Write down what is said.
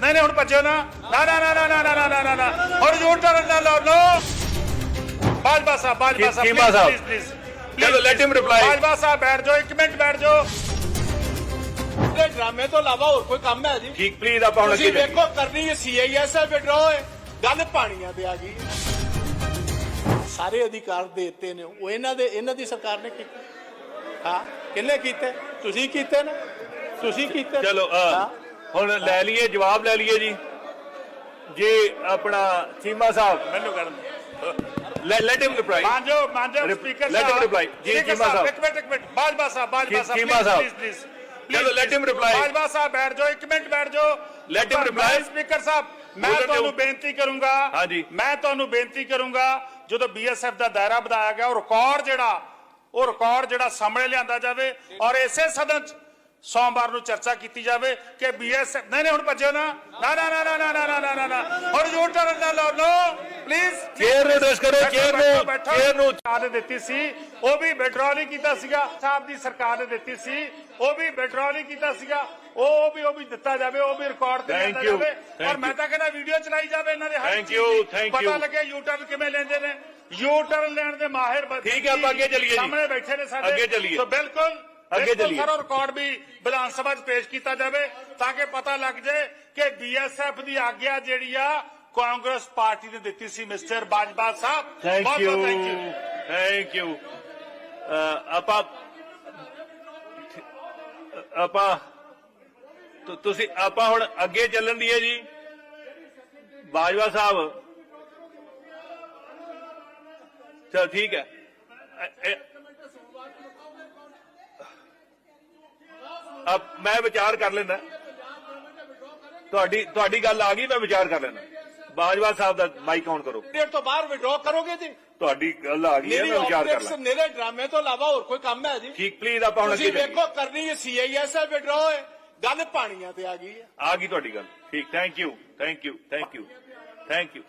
ਨਹੀਂ ਨਹੀਂ ਹੁਣ ਭੱਜੋ ਨਾ। ਨਾ ਨਾ ਨਾ ਨਾ ਨਾ ਨਾ ਨਾ ਨਾ ਨਾ ਹੁਣ ਜੂਟ ਟਰਨ ਨਾ ਲਾਓ no Bajwa sahib Bajwa sahib sahib. Please please ਚਲੋ, let him reply. Bajwa sahib ਬੈਠ ਜਾਓ ਇੱਕ ਮਿੰਟ ਬੈਠ ਜਾਓ। ਇਹ ਡਰਾਮੇ ਤੋਂ ਇਲਾਵਾ ਹੋਰ ਕੋਈ ਕੰਮ ਹੈ ਜੀ? ਠੀਕ ਪਲੀਜ਼ ਆਪਾਂ ਹੁਣ ਅੱਗੇ ਵੇਖੋ ਕਰਨੀ ਹੈ ਸੀਆਈਐਸਐਫ ਵਿਡਰਾਅ ਹੈ ਗੱਲ ਪਾਣੀਆਂ ਤੇ ਆ ਗਈ। ਹੈ। ਸਾਰੇ ਅਧਿਕਾਰ ਦੇਤੇ ਨੇ ਉਹ ਇਹਨਾਂ ਦੇ ਇਹਨਾਂ ਦੀ ਸਰਕਾਰ ਨੇ ਕੀਤੇ ਹਾਂ ਕਿੰਨੇ ਕੀਤੇ? ਤੁਸੀਂ ਕੀਤੇ ਨੇ? ਤੁਸੀਂ ਕੀਤੇ? ਚਲੋ ਹਾਂ। ਹੁਣ ਲੈ ਲਈਏ ਜਵਾਬ ਲੈ ਲਈਏ ਜੀ ਜੀ ਆਪਣਾ ਚੀਮਾ ਸਾਹਿਬ ਮੈਨੂੰ ਕਰਨ ਲੈ ਲੈਟ ਹਿਮ ਰਿਪਲਾਈ ਮਾਂਜੋ ਮਾਂਜੋ ਸਪੀਕਰ him ਸਾਹਿਬ reply. ਜੀ, ਚੀਮਾ ਸਾਹਿਬ। ਇੱਕ ਮਿੰਟ ਇੱਕ minute Bajwa sahib Bajwa sahib Cheema sahib. Please please ਚਲੋ, let him reply. Bajwa sahib ਬੈਠ ਜਾਓ ਇੱਕ ਮਿੰਟ ਬੈਠ ਜਾਓ Let him reply. Speaker sahib ਮੈਂ। ਤੁਹਾਨੂੰ ਬੇਨਤੀ ਕਰੂੰਗਾ ਹਾਂਜੀ। ਮੈਂ ਤੁਹਾਨੂੰ ਬੇਨਤੀ ਕਰੂੰਗਾ ਜਦੋਂ ਬੀਐਸਐਫ ਦਾ ਦਾਇਰਾ ਵਧਾਇਆ ਗਿਆ ਉਹ ਰਿਕਾਰਡ ਜਿਹੜਾ ਉਹ ਰਿਕਾਰਡ ਜਿਹੜਾ ਸਾਹਮਣੇ ਲਿਆਂਦਾ ਜਾਵੇ ਔਰ ਇਸੇ ਸਦਨ ਚ ਸੋਮਵਾਰ ਨੂੰ ਚਰਚਾ ਕੀਤੀ ਜਾਵੇ ਕਿ ਬੀਐਸਐਫ ਨਹੀਂ ਨਹੀਂ ਹੁਣ ਭੱਜੋ ਨਾ ਨਾ ਨਾ ਨਾ ਨਾ ਨਾ ਨਾ ਨਾ ਨਾ ਨਾ ਹੁਣ ਜੂਟ ਟਰਨ ਨਾ ਲਾਓ ਨੋ ਪਲੀਜ਼ ਚੇਅਰ ਨੂੰ ਅਡਰੈਸ ਕਰੋ ਚੇਅਰ ਨੂੰ ਚੇਅਰ ਨੂੰ ਸਰਕਾਰ ਨੇ ਦਿੱਤੀ ਸੀ ਉਹ ਵੀ ਵਿਡਰਾਅ ਨਹੀਂ ਕੀਤਾ ਸੀਗਾ ਸਾਹਿਬ ਦੀ ਸਰਕਾਰ ਨੇ ਦਿੱਤੀ ਸੀ ਉਹ ਵੀ ਵਿਡਰਾਅ ਨਹੀਂ ਕੀਤਾ ਸੀਗਾ ਉਹ ਵੀ ਉਹ ਵੀ ਦਿੱਤਾ ਜਾਵੇ ਉਹ ਵੀ ਰਿਕਾਰਡ ਤੇ Thank ਦਿੱਤਾ you, ਜਾਵੇ thank ਔਰ ਮੈਂ you. ਤਾਂ ਕਹਿੰਦਾ ਵੀਡੀਓ ਚਲਾਈ ਜਾਵੇ ਇਹਨਾਂ ਦੇ ਹਰ Thank ਚੀਜ਼ you, ਦੀ। thank ਪਤਾ you. ਲੱਗੇ ਯੂ ਟਰਨ ਕਿਵੇਂ ਲੈਂਦੇ ਨੇ ਯੂ ਟਰਨ ਲੈਣ ਦੇ ਮਾਹਿਰ ਬੰਦੇ ਠੀਕ ਹੈ, ਆਪਾਂ ਅੱਗੇ ਚੱਲੀਏ ਜੀ। ਸਾਹਮਣੇ ਬੈਠੇ ਨੇ ਸਾਡੇ ਅੱਗੇ ਚੱਲੀਏ। ਸੋ ਬਿਲਕੁਲ ਅੱਗੇ ਬਿਲਕੁਲ ਚੱਲੀਏ। ਸਰ ਰਿਕਾਰਡ ਵੀ ਵਿਧਾਨ ਸਭਾ 'ਚ ਪੇਸ਼ ਕੀਤਾ ਜਾਵੇ ਤਾਂ ਕਿ ਪਤਾ ਲੱਗ ਜਾਏ ਕਿ ਬੀਐਸਐਫ ਦੀ ਆਗਿਆ ਜਿਹੜੀ ਆ ਕਾਂਗਰਸ ਪਾਰਟੀ ਨੇ ਦਿੱਤੀ ਸੀ ਮਿਸਟਰ ਬਾਜਵਾ ਸਾਹਿਬ ਥੈਂਕ ਬਹੁਤ ਯੂ ਬਹੁਤ ਥੈਂਕ ਯੂ ਥੈਂਕ ਯੂ ਆਪਾਂ ਆਪਾਂ ਤੁ- ਤੁਸੀਂ ਆਪਾਂ ਹੁਣ ਅੱਗੇ ਚੱਲਣ ਦੀ ਹੈ ਜੀ ਬਾਜਵਾ ਸਾਹਿਬ ਚਲ ਠੀਕ ਹੈ ਮੈਂ ਵਿਚਾਰ ਕਰ ਲੈਂਦਾ। ਤੁਹਾਡੀ ਤੁਹਾਡੀ ਗੱਲ ਆ ਗਈ ਮੈਂ ਵਿਚਾਰ ਕਰ ਲੈਂਦਾ। ਬਾਜਵਾ ਸਾਹਿਬ ਦਾ ਮਾਈਕ ਆਨ ਕਰੋ। ਡੇਟ ਤੋਂ ਬਾਹਰ ਵਿਡਰਾਅ ਕਰੋਗੇ ਜੀ? ਤੁਹਾਡੀ ਗੱਲ ਆ ਗਈ ਹੈ ਮੈਂ ਵਿਚਾਰ ਕਰ ਲਾਂ। ਮੇਰੇ ਡਰਾਮੇ ਤੋਂ ਇਲਾਵਾ ਹੋਰ ਕੋਈ ਕੰਮ ਹੈ ਜੀ? ਠੀਕ ਪਲੀਜ਼ ਆਪਾਂ ਹੁਣ ਅੱਗੇ। ਵੇਖੋ ਕਰਨੀ ਹੈ ਸੀਆਈਐਸਐਫ ਵਿਡਰਾਅ ਹੈ। ਗੱਲ ਪਾਣੀਆਂ ਤੇ ਆ ਗਈ ਹੈ। ਆ ਗਈ ਤੁਹਾਡੀ ਗੱਲ। ਠੀਕ thank you thank you thank you thank you